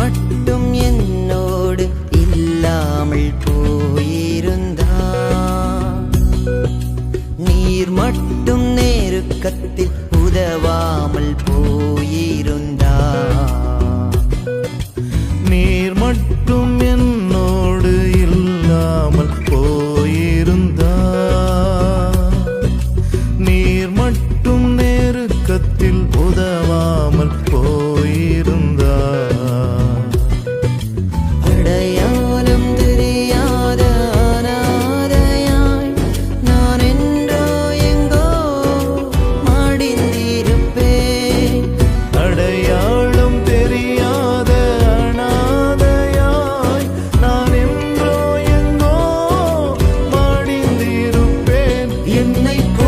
மட்டும் என்னோடு இல்லாமல் போயிருந்தா நீர் மட்டும் நெருக்கத்தில் உதவாமல் போயிருந்தா நீர் மட்டும் என்னோடு இல்லாமல் போயிருந்தா நீர் மட்டும் நெருக்கத்தில் உதவாமல் போ only